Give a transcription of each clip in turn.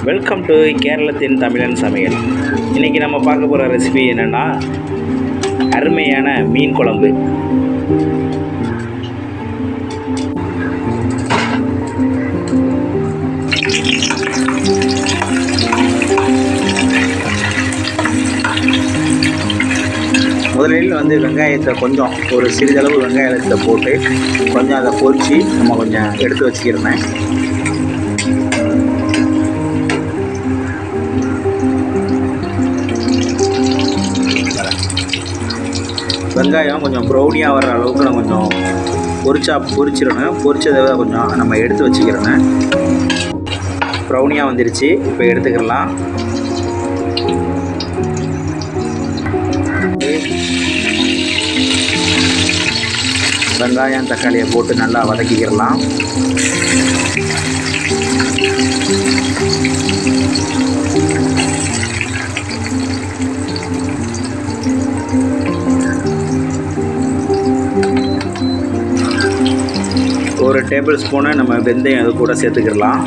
Welcome to கேரளத்தின் தமிழன் சமையல். இன்றைக்கி நம்ம பார்க்க போகிற ரெசிபி என்னென்னா அருமையான மீன் குழம்பு. முதலில் வந்து வெங்காயத்தை கொஞ்சம் ஒரு சிறிதளவு வெங்காயத்தை போட்டு கொஞ்சம் அதை பொரித்து நம்ம கொஞ்சம் எடுத்து வச்சுக்கிறேன் வெங்காயம் கொஞ்சம் ப்ரௌனியாக வர்ற அளவுக்கு நான் கொஞ்சம் பொரிச்சா பொரிச்சிடணும். பொரிச்சதை கொஞ்சம் நம்ம எடுத்து வச்சுக்கிறேன். ப்ரௌனியாக வந்துருச்சு. இப்போ எடுத்துக்கிடலாம் வெங்காயம் தக்காளியை போட்டு நல்லா வதக்கிக்கிடலாம் ஒரு டேபிள் ஸ்பூனு நம்ம வெந்தயம் அது கூட சேர்த்துக்கிடலாம்.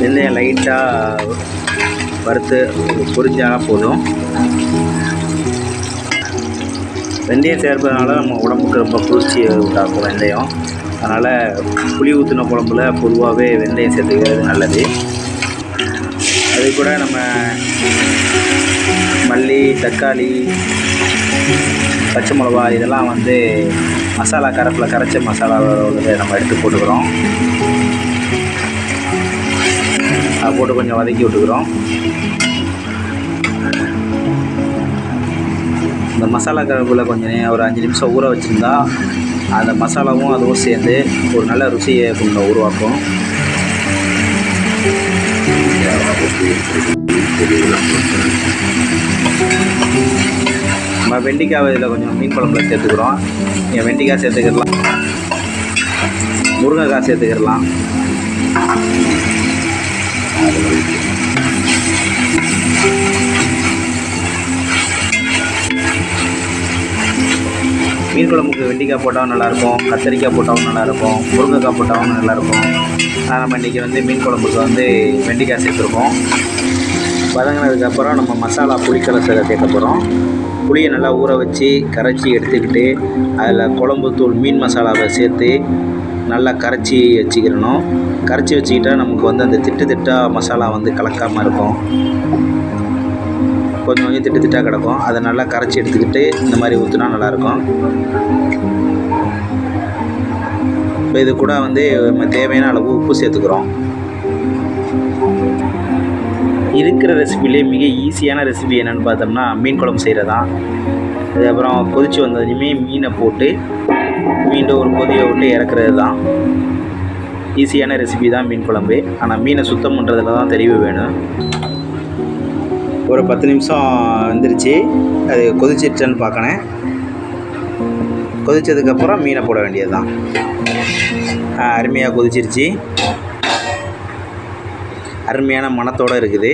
வெந்தயம் லைட்டாக வறுத்து பொரிஞ்சால் போதும். வெந்தயம் சேர்ப்பதனால நம்ம உடம்புக்கு ரொம்ப குளிர்ச்சியை உண்டாக்கும் வெந்தயம். அதனால் புளி ஊற்றின குழம்புல பொதுவாகவே வெந்தயம் சேர்த்துக்கிறது நல்லது. அது கூட நம்ம மல்லி தக்காளி பச்சை மிளகா இதெல்லாம் வந்து மசாலா கரப்பில் கரைச்ச மசாலா உள்ளதை நம்ம எடுத்து போட்டுக்கிறோம். அதை போட்டு கொஞ்சம் வதக்கி விட்டுக்கிறோம். இந்த மசாலா கரப்பில் கொஞ்சம் ஒரு அஞ்சு நிமிஷம் ஊற வச்சுருந்தா அந்த மசாலாவும் அதுவும் சேர்ந்து ஒரு நல்ல ருசியை கொண்டு உருவாக்கும். நம்ம வெண்டைக்காய் இதில் கொஞ்சம் மீன் குழம்புல சேர்த்துக்கிறோம். நீங்கள் வெண்டிக்காய் சேர்த்துக்கிடலாம் முருங்கைக்காய் சேர்த்துக்கிடலாம் மீன் குழம்புக்கு வெண்டைக்காய் போட்டாலும் நல்லாயிருக்கும் கத்திரிக்காய் போட்டாலும் நல்லாயிருக்கும் முருங்கைக்காய் போட்டாலும் நல்லாயிருக்கும். ஆனால் நம்ம இன்றைக்கி வந்து மீன் குழம்புக்கு வந்து வெண்டைக்காய் சேர்த்துருக்கோம். வதங்கினதுக்கப்புறம் நம்ம மசாலா புளிக்கலசை சேர்க்க போகிறோம் புளியை நல்லா ஊற வச்சு கரைச்சி எடுத்துக்கிட்டு அதில் குழம்பு தூள் மீன் மசாலாவை சேர்த்து நல்லா கரைச்சி வச்சுக்கிறணும் கரைச்சி வச்சுக்கிட்டா நமக்கு வந்து அந்த திட்டு திட்டாக மசாலா வந்து கலக்காமல் இருக்கும். கொஞ்சம் கொஞ்சம் திட்டு திட்டாக கிடக்கும். அதை நல்லா கரைச்சி எடுத்துக்கிட்டு இந்த மாதிரி ஊற்றினா நல்லாயிருக்கும். இப்போ இது கூட வந்து நம்ம தேவையான அளவு உப்பு சேர்த்துக்கிறோம். இருக்கிற ரெசிபிலே மிக ஈஸியான ரெசிபி என்னென்னு பார்த்தோம்னா மீன் குழம்பு செய்கிறது தான் அதுக்கப்புறம் கொதித்து வந்ததுமே மீனை போட்டு மீண்டும் ஒரு கொதியை விட்டு இறக்குறது தான் ஈஸியான ரெசிபி தான் மீன் குழம்பு. ஆனால் மீனை சுத்தம் பண்ணுறதுல தான் தெளிவு வேணும். ஒரு பத்து நிமிஷம் வந்துருச்சு. அது கொதிச்சிருச்சான்னு பார்க்கணேன் கொதித்ததுக்கப்புறம் மீனை போட வேண்டியது தான் அருமையாக கொதிச்சிருச்சு. அருமையான மனத்தோடு இருக்குது.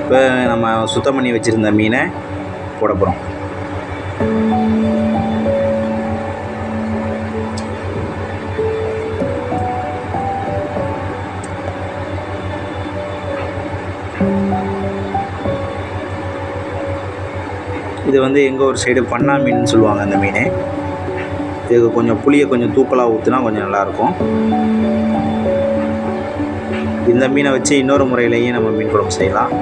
இப்போ நம்ம சுத்தம் பண்ணி வச்சுருந்த மீனை போட போகிறோம் இது வந்து எங்கள் ஒரு சைடு பண்ணா மீன் சொல்லுவாங்க அந்த மீன். இதுக்கு கொஞ்சம் புளியை கொஞ்சம் தூக்கலாக ஊற்றுனா கொஞ்சம் நல்லாயிருக்கும் இந்த மீனை வச்சு இன்னொரு முறையிலையும் நம்ம மீன் குழம்பு செய்யலாம்.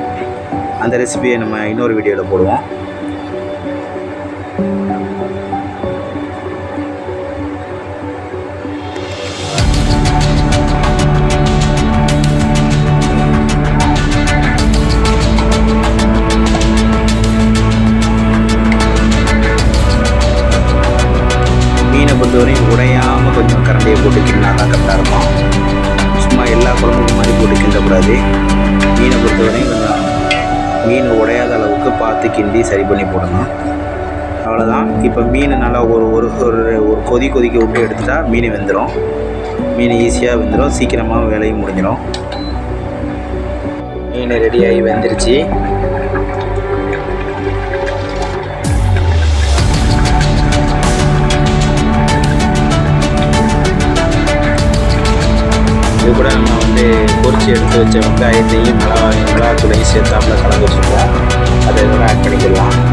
அந்த ரெசிபியை நம்ம இன்னொரு வீடியோவில் போடுவோம். மீன் உடையாத அளவுக்கு பார்த்து கிண்டி சரி பண்ணி போடணும். அவ்வளோதான் இப்போ மீன் நல்லா ஒரு ஒரு ஒரு ஒரு கொதி கொதிக்க விட்டு எடுத்துட்டா மீன் வெந்துடும் மீன் ஈஸியாக வெந்துடும் சீக்கிரமாக வேலையும் முடிஞ்சிடும் மீன் ரெடியாகி வெந்துருச்சு. இது நம்ம வந்து பொறிச்சு எடுத்து வச்ச வெங்காயத்தையும் மிளகா மிளகாத்தூளையும் சேர்த்து சேர்த்தாப்புல கலந்து வச்சுக்கலாம். அதை இதோட ஆட் பண்ணிக்கலாம்.